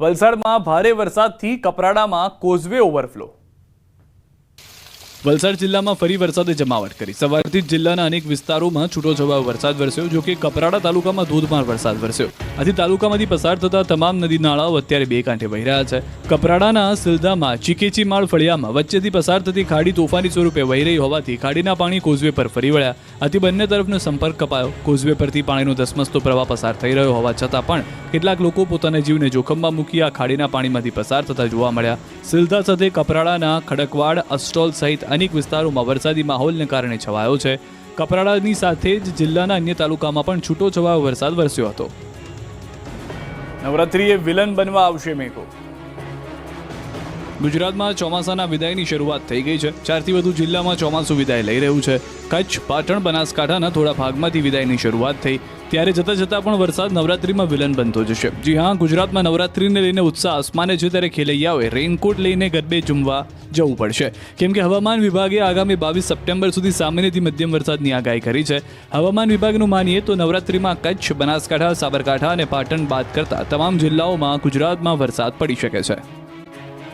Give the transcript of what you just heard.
વલસાડમાં ભારે વરસાદથી કપરાડામાં કોઝવે ઓવરફ્લો. વલસાડ જિલ્લામાં ફરી વરસાદે જમાવટ કરી. સવારથી જિલ્લાના અનેક વિસ્તારોમાં છૂટોછવાયો વરસાદ વરસ્યો જો કે કપરાડા તાલુકામાં ધોધમાર વરસાદ વરસ્યો. આથી તાલુકામાંથી પસાર થતા તમામ નદી નાળાઓ અત્યારે બે કાંઠે વહી રહ્યા છે. કપરાડાના સિલદામાં ચીકેચી માળ ફળિયામાં વચ્ચેથી પસાર થતી ખાડી તોફાની સ્વરૂપે વહી રહી હોવાથી ખાડીના પાણી કોઝવે પર ફરી વળ્યા. આથી બંને તરફનો સંપર્ક કપાયો. કોઝવે પરથી પાણીનો ધસમસતો પ્રવાહ પસાર થઈ રહ્યો હોવા છતાં પણ કેટલાક લોકો પોતાના જીવને જોખમમાં મૂકી આ ખાડીના પાણીમાંથી પસાર થતા જોવા મળ્યા. સિલધા સાથે કપરાડાના ખડકવાડ, અસ્ટોલ સહિત અનેક વિસ્તારોમાં વરસાદી માહોલને કારણે છવાયો છે. કપરાડાની સાથે જ જિલ્લાના અન્ય તાલુકામાં પણ છૂટો છવાયો વરસાદ વરસ્યો હતો. નવરાત્રિએ વિલન બનવા આવશે મેઘો. ગુજરાતમાં ચોમાસાના વિદાયની શરૂઆત થઈ ગઈ છે. ચારથી વધુ જિલ્લામાં ચોમાસું વિદાય લઈ રહ્યું છે. કચ્છ, પાટણ, બનાસકાંઠાના થોડા ભાગમાંથી વિદાયની શરૂઆત થઈ. ત્યારે જતાં જતાં પણ વરસાદ નવરાત્રીમાં વિલન બનતો જશે. જી હા, ગુજરાતમાં નવરાત્રીને લઈને ઉત્સાહ આસમાને છે ત્યારે ખેલૈયાઓએ રેઇનકોટ લઈને ગરબે ઝૂમવા જવું પડશે. કેમ કે હવામાન વિભાગે આગામી બાવીસ સપ્ટેમ્બર સુધી સામાન્યથી મધ્યમ વરસાદની આગાહી કરી છે. હવામાન વિભાગનું માનીએ તો નવરાત્રીમાં કચ્છ, બનાસકાંઠા, સાબરકાંઠા અને પાટણ બાદ કરતા તમામ જિલ્લાઓમાં ગુજરાતમાં વરસાદ પડી શકે છે.